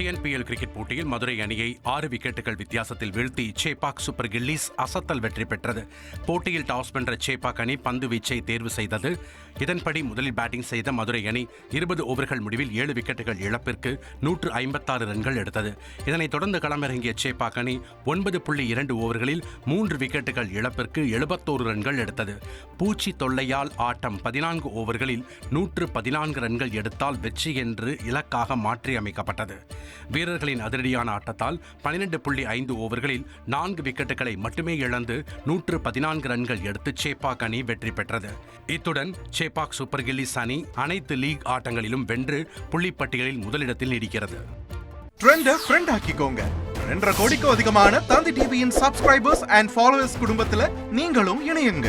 TNPL cricket போட்டியில் மதுரை அணியை ஆறு விக்கெட்டுகள் வித்தியாசத்தில் வீழ்த்தி சேபாக் சூப்பர் கில்லிஸ் அசத்தல் வெற்றி பெற்றது. போட்டியில் டாஸ் வென்ற சேபாக் அணி பந்து வீச்சை தேர்வு செய்தது. இதன்படி முதலில் பேட்டிங் செய்த மதுரை அணி இருபது ஓவர்கள் முடிவில் ஏழு விக்கெட்டுகள் இழப்பிற்கு நூற்று ஐம்பத்தாறு ரன்கள் எடுத்தது. இதனைத் தொடர்ந்து களமிறங்கிய சேபாக் அணி ஒன்பது புள்ளி இரண்டு ஓவர்களில் மூன்று விக்கெட்டுகள் இழப்பிற்கு எழுபத்தோரு ரன்கள் எடுத்தது. பூச்சி தொல்லையால் ஆட்டம் பதினான்கு ஓவர்களில் நூற்று பதினான்கு ரன்கள் எடுத்தால் வெற்றி என்று இலக்காக மாற்றியமைக்கப்பட்டது. வீரர்களின் அதிரடியான ஆட்டத்தால் பனிரெண்டு புள்ளி ஐந்து ஓவர்களில் நான்கு விக்கெட்டுகளை மட்டுமே இழந்து நூற்று பதினான்கு ரன்கள் எடுத்து சேப்பாக் அணி வெற்றி பெற்றது. இத்துடன் சேப்பாக் சூப்பர் கில்லிஸ் அணி அனைத்து லீக் ஆட்டங்களிலும் வென்று புள்ளிப்பட்டியலில் முதலிடத்தில் நீடிக்கிறது. ஃப்ரெண்ட் ஆக்கிக்கோங்க. ரெண்டரை கோடிக்கும் அதிகமான தந்தி டிவியின் சப்ஸ்கிரைபர்ஸ் அண்ட் ஃபாலோவர்ஸ் குடும்பத்துல நீங்களும் இணையுங்க.